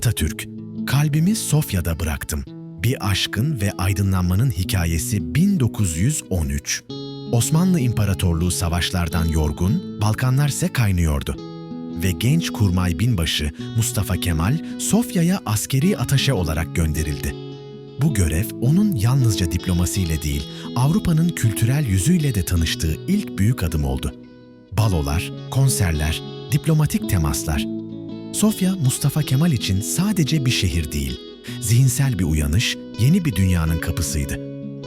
Atatürk, kalbimi Sofya'da bıraktım. Bir aşkın ve aydınlanmanın hikayesi 1913. Osmanlı İmparatorluğu savaşlardan yorgun, Balkanlar ise kaynıyordu. Ve genç kurmay binbaşı Mustafa Kemal Sofya'ya askeri ataşe olarak gönderildi. Bu görev onun yalnızca diplomasiyle değil, Avrupa'nın kültürel yüzüyle de tanıştığı ilk büyük adım oldu. Balolar, konserler, diplomatik temaslar. Sofya, Mustafa Kemal için sadece bir şehir değil, zihinsel bir uyanış, yeni bir dünyanın kapısıydı.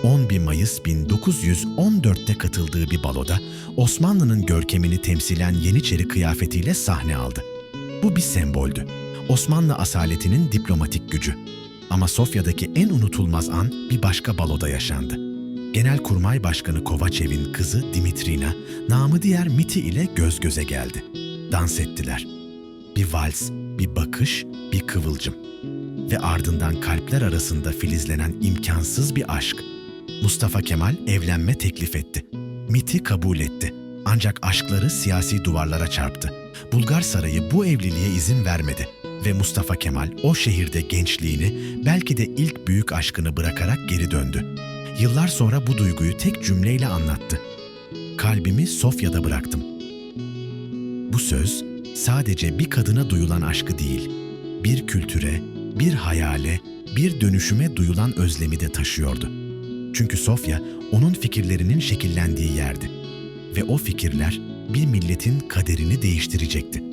11 Mayıs 1914'te katıldığı bir baloda Osmanlı'nın görkemini temsilen Yeniçeri kıyafetiyle sahne aldı. Bu bir semboldü. Osmanlı asaletinin diplomatik gücü. Ama Sofya'daki en unutulmaz an bir başka baloda yaşandı. Genelkurmay Başkanı Kovaçev'in kızı Dimitrina, namı diğer Miti ile göz göze geldi. Dans ettiler. Bir vals, bir bakış, bir kıvılcım. Ve ardından kalpler arasında filizlenen imkansız bir aşk. Mustafa Kemal evlenme teklif etti. Miti kabul etti. Ancak aşkları siyasi duvarlara çarptı. Bulgar Sarayı bu evliliğe izin vermedi ve Mustafa Kemal o şehirde gençliğini, belki de ilk büyük aşkını bırakarak geri döndü. Yıllar sonra bu duyguyu tek cümleyle anlattı. Kalbimi Sofya'da bıraktım. Bu söz sadece bir kadına duyulan aşkı değil, bir kültüre, bir hayale, bir dönüşüme duyulan özlemi de taşıyordu. Çünkü Sofya onun fikirlerinin şekillendiği yerdi ve o fikirler bir milletin kaderini değiştirecekti.